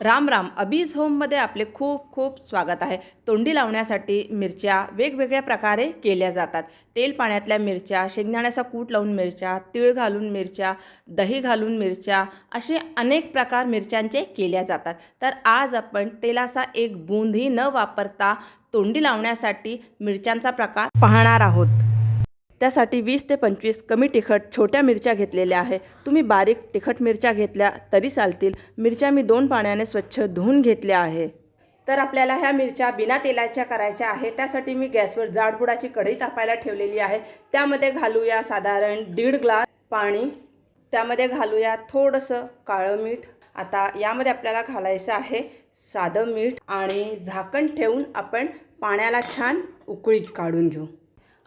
राम राम. अबीज होममध्ये आपले खूप खूप स्वागत आहे. तोंडी लावण्यासाठी मिरच्या वेगवेगळ्या प्रकारे केल्या जातात. तेल पाण्यातल्या मिरच्या शेंगदाण्याचा कूट लावून मिरच्या तीळ घालून मिरच्या दही घालून मिरच्या असे अनेक प्रकार मिरच्यांचे केल्या जातात. तर आज आपण तेलाचा एक बूंदही न वापरता तोंडी लावण्यासाठी मिरच्यांचा प्रकार पाहणार आहोत. त्यासाठी वीस ते पंचवीस कमी तिखट छोट्या मिरच्या घेतलेल्या आहे. तुम्ही बारीक तिखट मिरच्या घेतल्या तरी चालतील. मिरच्या मी दोन पाण्याने स्वच्छ धुवून घेतल्या आहे. तर आपल्याला ह्या मिरच्या बिना तेलाच्या करायच्या आहे त्यासाठी मी गॅसवर जाडबुडाची कढई तापायला ठेवलेली आहे. त्यामध्ये घालूया साधारण दीड ग्लास पाणी. त्यामध्ये घालूया थोडंसं काळं मीठ. आता यामध्ये आपल्याला घालायचं आहे साधं मीठ आणि झाकण ठेवून आपण पाण्याला छान उकळी काढून घेऊ.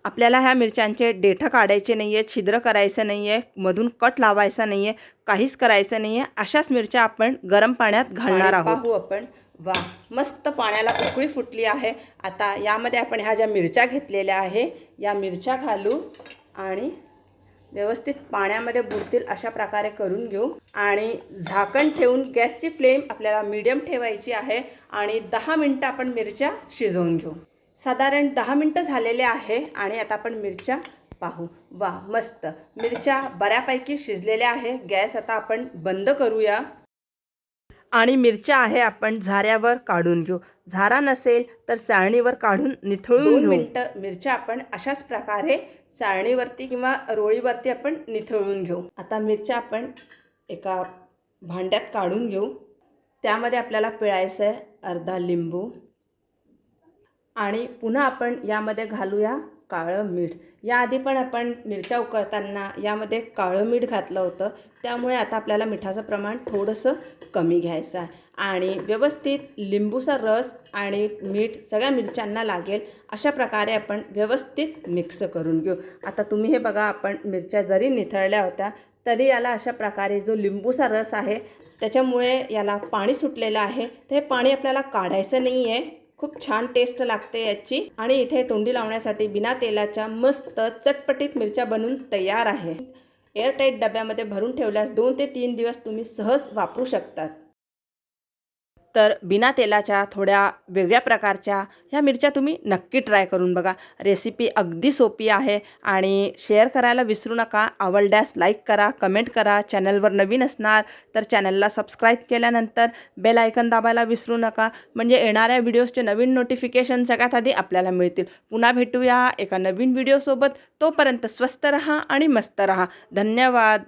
आपल्याला ह्या मिरच्यांचे देठं काढायचे नाही आहे छिद्र करायचं नाही आहे मधून कट लावायचा नाही आहे काहीच करायचं नाही आहे अशाच मिरच्या आपण गरम पाण्यात घालणार आहोत. पाहू आपण. वा मस्त पाण्याला उकळी फुटली आहे. आता यामध्ये आपण ह्या ज्या मिरच्या घेतलेल्या आहे या मिरच्या घालू आणि व्यवस्थित पाण्यामध्ये बुडतील अशा प्रकारे करून घेऊ. आणि झाकण ठेवून गॅसची फ्लेम आपल्याला मीडियम ठेवायची आहे आणि दहा मिनटं आपण मिरच्या शिजवून घेऊ. साधारण दहा मिनटं झालेले आहे आणि आता आपण मिरच्या पाहू. वा मस्त. मिरच्या बऱ्यापैकी शिजलेल्या आहे. गॅस आता आपण बंद करूया. आणि मिरच्या आहे आपण झाऱ्यावर काढून घेऊ. झारा नसेल तर चाळणीवर काढून निथळून घेऊ. मिनटं मिरच्या आपण अशाच प्रकारे चाळणीवरती किंवा रोळीवरती आपण निथळून घेऊ. आता मिरच्या आपण एका भांड्यात काढून घेऊ. त्यामध्ये आपल्याला पिळायचं आहे अर्धा लिंबू. आणि पुन्हा आपण यामध्ये घालूया काळं मीठ. याआधी पण आपण मिरच्या उकळताना यामध्ये काळं मीठ घातलं होतं. त्यामुळे आता आपल्याला मिठाचं प्रमाण थोडंसं कमी घ्यायचं आहे. आणि व्यवस्थित लिंबूचा रस आणि मीठ सगळ्या मिरच्यांना लागेल अशा प्रकारे आपण व्यवस्थित मिक्स करून घेऊ. आता तुम्ही हे बघा आपण मिरच्या जरी निथळल्या होत्या तरी याला अशा प्रकारे जो लिंबूचा रस आहे त्याच्यामुळे याला पाणी सुटलेलं आहे. तर हे पाणी आपल्याला काढायचं नाही आहे खूप छान टेस्ट लागते याची. आणि इथे तोंडी लावण्यासाठी बिना तेलाच्या मस्त चटपटीत मिरच्या बनवून तयार आहे एअरटाईट डब्यामध्ये भरून ठेवल्यास दोन ते तीन दिवस तुम्ही सहज वापरू शकतात. तर बिना तेलाच्या थोड्या वेगळ्या प्रकारच्या ह्या मिरच्या तुम्ही नक्की ट्राय करून बघा. रेसिपी अगदी सोपी आहे आणि शेअर करायला विसरू नका. आवडल्यास लाईक करा कमेंट करा. चॅनलवर नवीन असणार तर चॅनलला सबस्क्राईब केल्यानंतर बेल आयकन दाबायला विसरू नका. म्हणजे येणाऱ्या व्हिडिओजचे नवीन नोटिफिकेशन सगळ्यात आधी आपल्याला मिळतील. पुन्हा भेटूया एका नवीन व्हिडिओसोबत तोपर्यंत स्वस्त रहा आणि मस्त रहा. धन्यवाद.